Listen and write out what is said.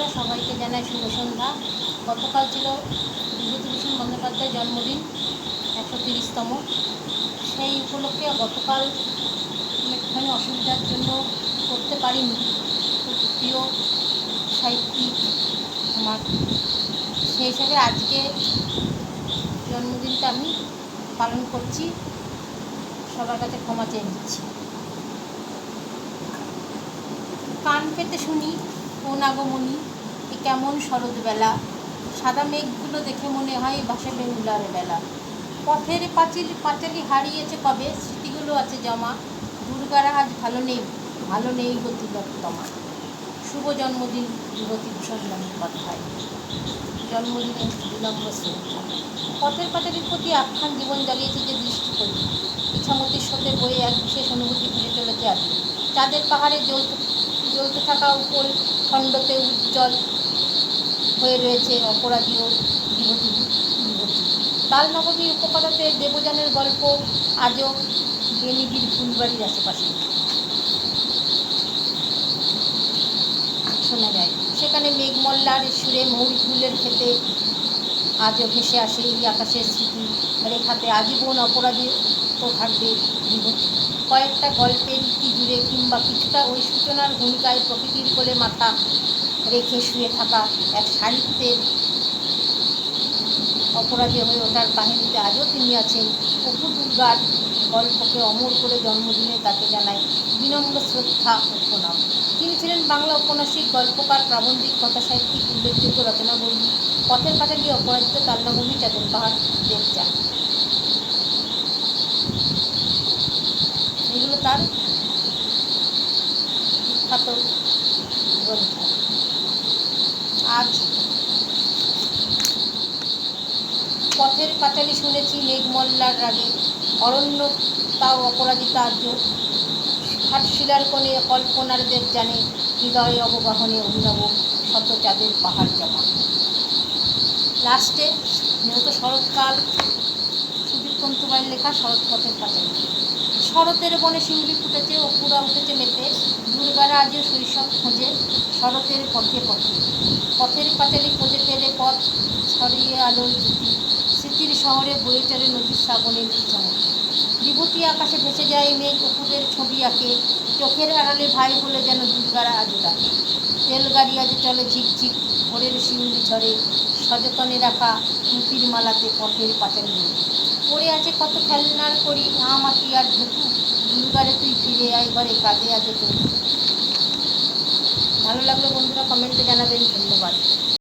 বন্ধুরা, সবাইকে জানাই শুভ সন্ধ্যা। গতকাল ছিল বিভূতিভূষণ বন্দ্যোপাধ্যায়ের জন্মদিন, একশো তিরিশতম। সেই উপলক্ষে গতকাল একটুখানি অসুবিধার জন্য করতে পারিনি। প্রিয় সাহিত্যিক আমার। সেই হিসাবে আজকে জন্মদিনটা আমি পালন করছি। সবার কাছে ক্ষমা চেয়ে নিচ্ছি। কান পেতে শুনি কোন আগমনী কেমন শরৎবেলা সাদা মেঘগুলো দেখে মনে হয় ভাসে বেহুলার বেলা। পথের পাঁচিল, পাঁচালি হারিয়েছে কবে? স্মৃতিগুলো আছে জমা। দুর্গারা আজ ভালো নেই ভালো নেই গতি তোমার শুভ জন্মদিন বিভূতিভূষণ বন্দ্যোপাধ্যায় জন্মদিনে বিলম্ব শ্রদ্ধা। পথের পাঁচালির প্রতি আখ্যান জীবন জ্বালিয়েছে যে দৃষ্টি করি। ইচ্ছামতির সাথে বয়ে এক বিশেষ অনুভূতি ঘুরে চলেছে আজ। চাঁদের পাহাড়ে জ্বলতে জ্বলতে থাকা উপর খণ্ডতে উজ্জ্বল হয়ে রয়েছে অপরাধী ও বিভূতি বিভূতি। নবমীর উপকথাতে দেবযানের গল্প আজও বেনিবির ফুলবাড়ির আশেপাশে। শোনা যায়। সেখানে মেঘমল্লার সুরে মৌরি ফুলের খেতে আজও ভেসে আসে এই আকাশের স্মৃতি। রেখাতে আজীবন অপরাধী তো থাকবে বিভূতি। কয়েকটা গল্পের ইতি জুড়ে কিংবা কিছুটা ওই সূচনার ভূমিকায় প্রকৃতির কোলে মাথা রেখে শুয়ে থাকা এক সাহিত্যের অপরাধী হয়ে ওঠার কাহিনীতে আজও তিনি আছেন। অপু দুর্গার গল্পকে অমর করে জন্মদিনে তাকে জানায় বিনম্র শ্রদ্ধা প্রণাম। তিনি ছিলেন বাংলা ঔপন্যাসিক গল্পকার, প্রাবন্ধিক, কথা সাহিত্যিক উল্লেখযোগ্য রচনাবলী পথের পাটালি অপরাজিত কান্নাভূমি চাঁদের পাহাড় দেবচা এগুলো তার বিখ্যাত গ্রন্থ। আজ পথের পাঁচালি শুনেছি মেঘমল্লার রাগে। অরণ্য তাও অপরাজিতা আর্য। হাটশিলার কোণে কল্পনার দেব জানে হৃদয়ে অবগাহনে অভিনব শত চাঁদের পাহাড় জমা। লাস্টে যেহেতু শরৎকাল, সুদীপ পন্তুবাইয়ের লেখা শরৎ পথের পাঁচালি শরতের বনে শিউলি ফুটেছে অপুরা উঠেছে মেতে। দুর্গারা আজও শৈশব খোঁজে শরতের পথে পথে। পথের পাঁচালি খোঁজে ফেলে পথ ছড়িয়ে আলোর জ্যোতি স্মৃতির শহরে বয়ে চলে নদীর শ্রাবণের চমক বিভূতি আকাশে ভেসে যায় মেয়ে অপুরের ছবি আঁকে। চোখের আড়ালে ভাই বলে যেন দুর্গারা আজ ডাকে রেলগাড়ি আজ চলে ঝিকঝিক ভোরের শিউলি ঝরে সযতনে রাখা মুতির মালাতে পথের পাঁচালি পড়ে আছে কত খেলনার করি আম আঁকি আর ঢুকু দুর্গারে তুই ফিরে আয়, ঘরে কাজে আজও তোর। ভালো লাগল বন্ধুরা, কমেন্টে জানাবেন, ধন্যবাদ।